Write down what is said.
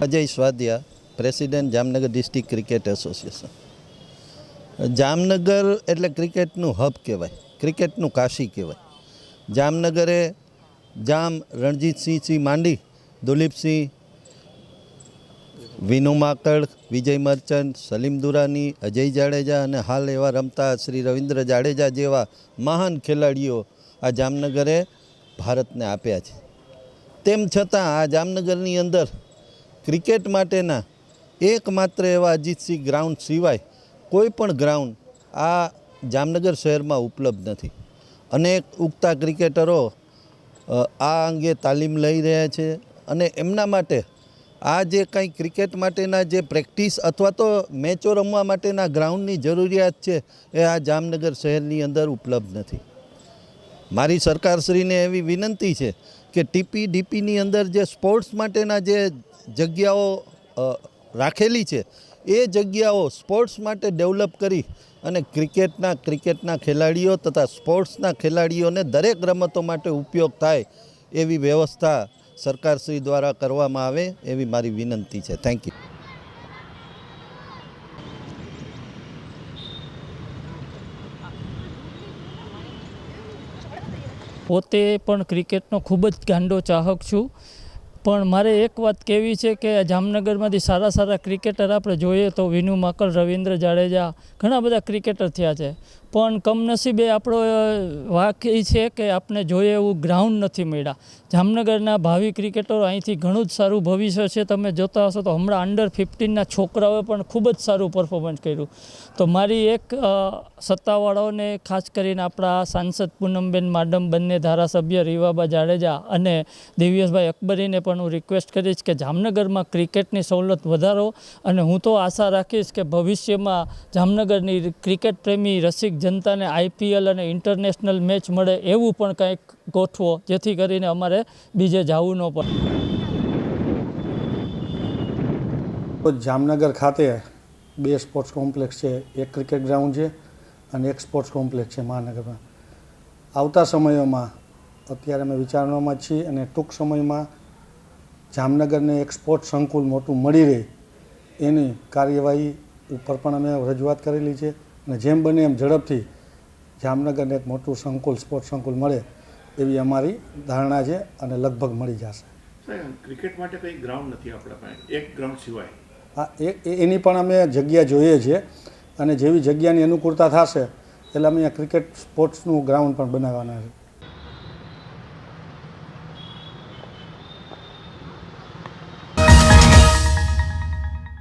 Ajay સ્વાધ્યા president Jamnagar district cricket association. Jamnagar એટલે ક્રિકેટનું hub કહેવાય, ક્રિકેટનું કાશી કહેવાય. જામનગરે જામ રણજીતસિંહથી માંડી, દુલીપસિંહ, વિનુ માકડ, વિજય મર્ચન્ટ, સલીમ દુરાની, અજય જાડેજા અને હાલ એવા રમતા શ્રી રવિન્દ્ર જાડેજા જેવા મહાન ખેલાડીઓ આ જામનગરે ભારતને આપ્યા છે. તેમ છતાં આ જામનગરની અંદર ક્રિકેટ માટેના એકમાત્ર એવા અજીતસિંહ ગ્રાઉન્ડ સિવાય કોઈ પણ ગ્રાઉન્ડ આ જામનગર શહેરમાં ઉપલબ્ધ નથી. અનેક ઉગતા ક્રિકેટરો આ અંગે તાલીમ લઈ રહ્યા છે અને એમના માટે આ જે કંઈ ક્રિકેટ માટેના જે પ્રેક્ટિસ અથવા તો મેચો રમવા માટેના ગ્રાઉન્ડની જરૂરિયાત છે એ આ જામનગર શહેરની અંદર ઉપલબ્ધ નથી. મારી સરકારશ્રીને એવી વિનંતી છે કે ટીપી, ડીપીની અંદર જે સ્પોર્ટ્સ માટેના જે જગ્યાઓ રાખેલી છે, એ જગ્યાઓ સ્પોર્ટ્સ માટે ડેવલપ કરી અને ક્રિકેટના ક્રિકેટના ખેલાડીઓ તથા સ્પોર્ટ્સના ખેલાડીઓને દરેક રમતો માટે ઉપયોગ થાય એવી વ્યવસ્થા સરકારશ્રી દ્વારા કરવામાં આવે એવી મારી વિનંતી છે. થેન્ક યુ પોતે પણ ક્રિકેટનો ખૂબ જ ગાંડો ચાહક છું. પણ મારે એક વાત કહેવી છે કે જામનગરમાંથી સારા સારા ક્રિકેટર આપણે જોઈએ તો વિનુ માકલ, રવિન્દ્ર જાડેજા ઘણા બધા ક્રિકેટર થયા છે. પણ કમનસીબે આપણો વાક એ છે કે આપણે જોઈએ એવું ગ્રાઉન્ડ નથી મળ્યા. જામનગરના ભાવિ ક્રિકેટરો અહીંથી ઘણું જ સારું ભવિષ્ય છે. તમે જોતા હશો તો હમણાં અંડર ફિફ્ટીનના છોકરાઓએ પણ ખૂબ જ સારું પરફોર્મન્સ કર્યું. તો મારી એક સત્તાવાળાઓને ખાસ કરીને આપણા સાંસદ પૂનમબેન માડમ, બંને ધારાસભ્ય રીવાબા જાડેજા અને દિવ્યેશભાઈ અકબરીને પણ હું રિક્વેસ્ટ કરીશ કે જામનગરમાં ક્રિકેટની સવલત વધારો અને હું તો આશા રાખીશ કે ભવિષ્યમાં જામનગરની ક્રિકેટ પ્રેમી રસિક જનતાને આઈપીએલ અને ઇન્ટરનેશનલ મેચ મળે એવું પણ કંઈક ગોઠવો, જેથી કરીને અમારે બીજે જવું ન પડે. જામનગર ખાતે બે સ્પોર્ટ્સ કોમ્પ્લેક્સ છે. એક ક્રિકેટ ગ્રાઉન્ડ છે અને એક સ્પોર્ટ્સ કોમ્પ્લેક્સ છે મહાનગરમાં. આવતા સમયોમાં, અત્યારે અમે વિચારણામાં છીએ અને ટૂંક સમયમાં જામનગરને એક સ્પોર્ટ્સ સંકુલ મોટું મળી રહે એની કાર્યવાહી ઉપર પણ અમે રજૂઆત કરેલી છે. અને જેમ બને એમ ઝડપથી જામનગરને એક મોટું સંકુલ સ્પોર્ટ્સ સંકુલ મળે એવી અમારી ધારણા છે અને લગભગ મળી જશે. ક્રિકેટ માટે કંઈ ગ્રાઉન્ડ નથી આપણા પાસે? એક ગ્રાઉન્ડ સિવાય. હા એ- એની પણ અમે જગ્યા જોઈએ છીએ. અને જેવી જગ્યાની અનુકૂળતા થશે એટલે અમે ક્રિકેટ સ્પોર્ટ્સનું ગ્રાઉન્ડ પણ બનાવવાના છે.